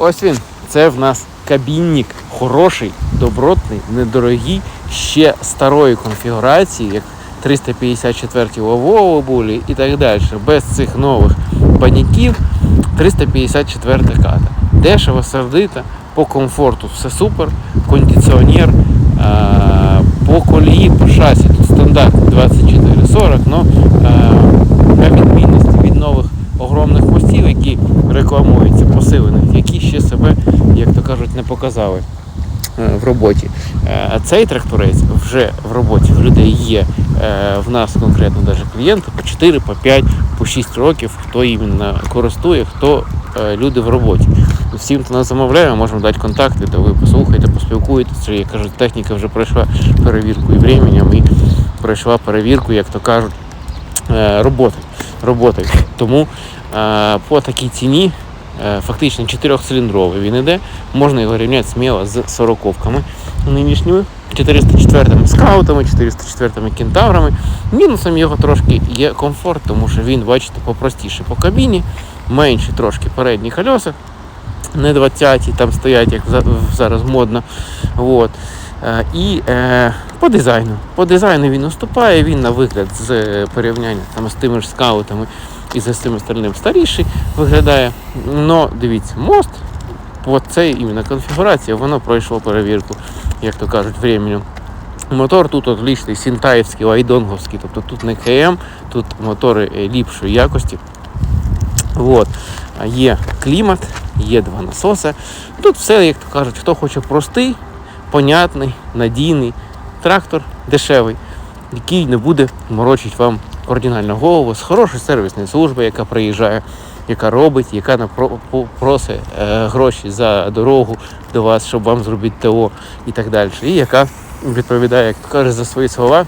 ось він. Це в нас кабінник хороший, добротний, недорогий, ще старої конфігурації, як 354 ОВО були і так далі. Без цих нових баняків 354 ката. Дешево, сердито, по комфорту все супер, кондиціонер, е, по колії, по шасі. Тут стандарт 2440, но е, на відмінність від нових огромних хвостів, які рекламуються, посилених, які ще себе, кажуть, не показали е, в роботі. Е, Цей тракторець вже в роботі в людей є. Е, В нас конкретно навіть клієнти по 4, по 5, по 6 років, хто іменно користує, хто люди в роботі. Всім, хто нас замовляє, можемо дати контакти, то ви послухайте, поспілкуєтеся. Я кажу, техніка вже пройшла перевірку і временем, і пройшла перевірку, як то кажуть, роботи. Тому по такій ціні фактично 4-циліндровий він іде, можна його рівняти сміло з 40-ками нинішніми. 404 скаутами, 404 кентаврами. Мінусом його трошки є комфорт, тому що він, бачите, попростіше по кабіні, менші трошки передні колеса, не 20-ті, там стоять, як зараз модно. От. Е, І е, по дизайну. По дизайну він уступає, він на вигляд з е, порівняння там, з тими ж скаутами і з цим остальним старіший виглядає. Но дивіться, мост, по цей іменно конфігурація, воно пройшло перевірку, як то кажуть, временем. Мотор тут отличний, сінтаївський, лайдонговський, тобто тут не КМ, тут мотори е, ліпшої якості. От. Є клімат, є два насоси. Тут все, як то кажуть, хто хоче простий, понятний, надійний трактор дешевий, який не буде морочити вам кардинально голову з хорошої сервісної служби, яка приїжджає, яка робить, яка просить е, гроші за дорогу до вас, щоб вам зробити ТО і так далі. І яка відповідає, як каже, за свої слова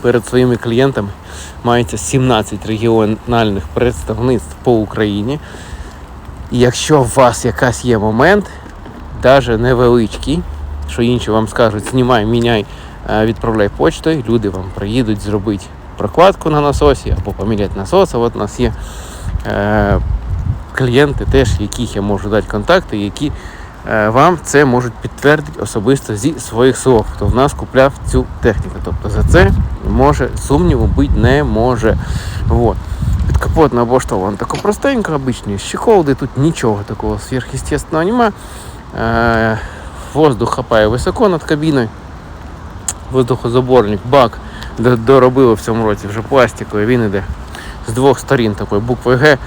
перед своїми клієнтами. Мається 17 регіональних представництв по Україні. І якщо у вас якась є момент, навіть невеличкий, що інші вам скажуть, знімай, міняй, е, відправляй почтою, люди вам приїдуть зробити прокладку на насосі або поміняти насос. А От у нас є е, клієнти, теж яких я можу дати контакти, які е, вам це можуть підтвердити особисто зі своїх слов, хто в нас купляв цю техніку. Тобто за це може сумніву бути не може. Вот. Підкапотно облаштовано тако простенько, обичні щеколди, тут нічого такого сверхъестественного нема. Воздух хапає високо над кабіною. Воздухозаборник, бак доробили в цьому році вже пластиковий, він іде з двох сторін такої букви Г,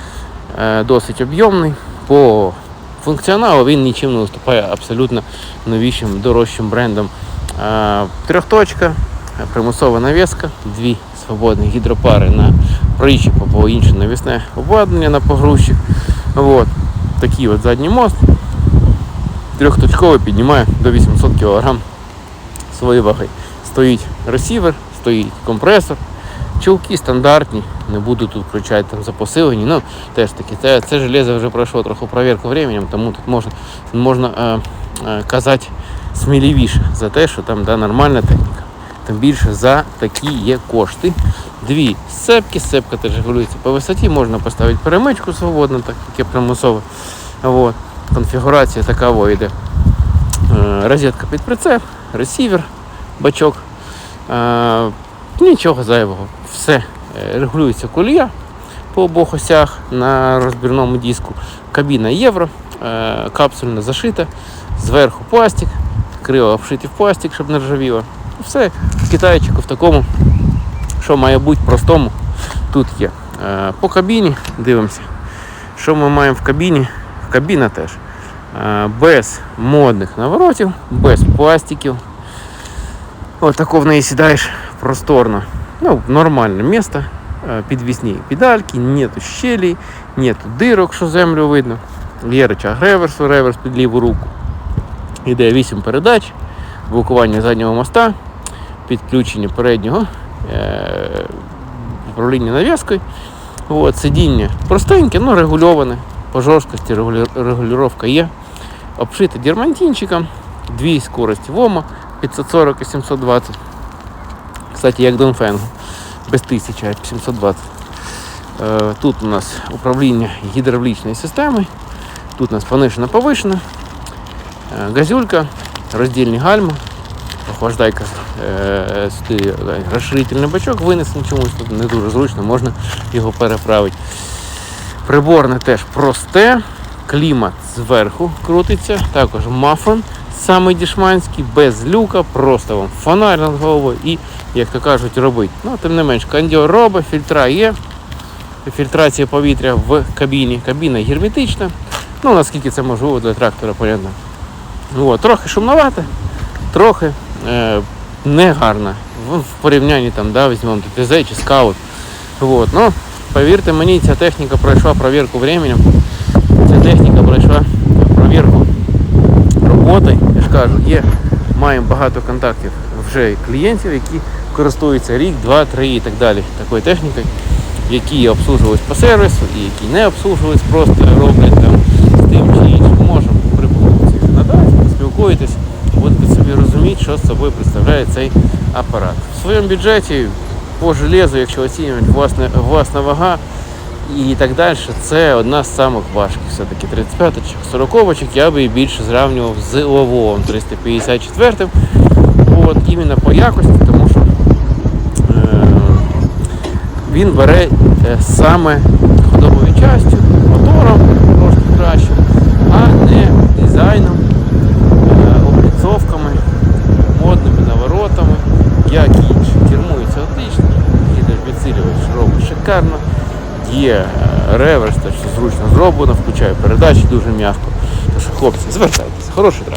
е, досить об'ємний. По функціоналу він нічим не уступає абсолютно новішим, дорожчим брендам. Е, Трьохточка, примусова навіска, дві свободні гідропари на причіп або інше навісне обладнання на погрузчик. Вот. Такий от задній мост. Трьохточковий піднімає до 800 кг своєї ваги. Стоїть ресівер, стоїть компресор. Чулки стандартні, не буду тут включати там за посилені. Ну, теж таки, це, це железо вже пройшло трохи перевірку временем, тому тут можна, можна е, е, казати сміливіше за те, що там да, нормальна техніка. Тим більше за такі є кошти. Дві сцепки, сцепка теж регулюється по висоті, можна поставити перемичку свободно, так як є примусово. Вот. Конфігурація така во йде. Е, Розетка під прицеп, ресівер, бачок. Е, Нічого зайвого. Все е, регулюється колія по обох осях на розбірному диску. Кабіна євро, капсульна зашита, зверху пластик, крила обшиті в пластик, щоб не ржавіло. Все китайчику в такому, що має бути простому, тут є. По кабіні дивимося, що ми маємо в кабіні. Кабіна теж е, без модних наворотів, без пластиків. Отако в неї сідаєш просторно. Ну, нормальне місце. Підвісні педальки, нету щелей, нету дирок, що землю видно. Є рычаг реверсу, реверс під ліву руку. Іде 8 передач, блокування заднього моста, підключення переднього е, управління навіскою. От, сидіння простеньке, ну регульоване. По жорсткості регулю- регулювання є. Обшите дермантинчиком, дві скорості ВОМа 540 і 720. Кстати, як Донфенгу. Без 1000, а 720. Е, Тут у нас управління гідравлічною системою. Тут у нас понижена повишена, е, газюлька, роздільні гальма, охлаждайка, е, сюди розширительний бачок винесений чомусь тут не дуже зручно, можна його переправити. Приборне теж просте, клімат зверху крутиться, також мафон самий дішманський, без люка, просто вам фонарь над головою і, як то кажуть, робить. Ну, тим не менш, кондьор робить, фільтра є. Фільтрація повітря в кабіні. Кабіна герметична. Ну, наскільки це можливо для трактора, понятно. От, трохи шумновато, трохи е, негарно. В, в порівнянні там, да, візьмемо ТТЗ чи скаут. От, ну, повірте мені, ця техніка пройшла провірку временем. Ця техніка пройшла провірку роботи. Я ж кажу, є, маємо багато контактів вже клієнтів, які користуються рік, два, три і так далі такою технікою, які обслужувались по сервісу і які не обслужувались, просто роблять там з тим чи іншим. Можемо прибути надати, поспілкуєтесь, будете собі розуміти, що з собою представляє цей апарат. В своєму бюджеті по железу, якщо оцінювати власне, власна вага і так далі, це одна з самих важких. Все-таки 35-ок, 40-очок я би більше зрівнював з Лавовим 354 От, іменно по якості, тому що е, він бере е, саме ходовою частю, мотором трошки краще, а не дизайном, е, обліцовками, модними наворотами, як інші. Кермується отлично, гідропідсилювач робить шикарно. Є е, реверс, те, зручно зроблено, включає передачі дуже м'яко. Тож, хлопці, звертайтеся, хороший трак.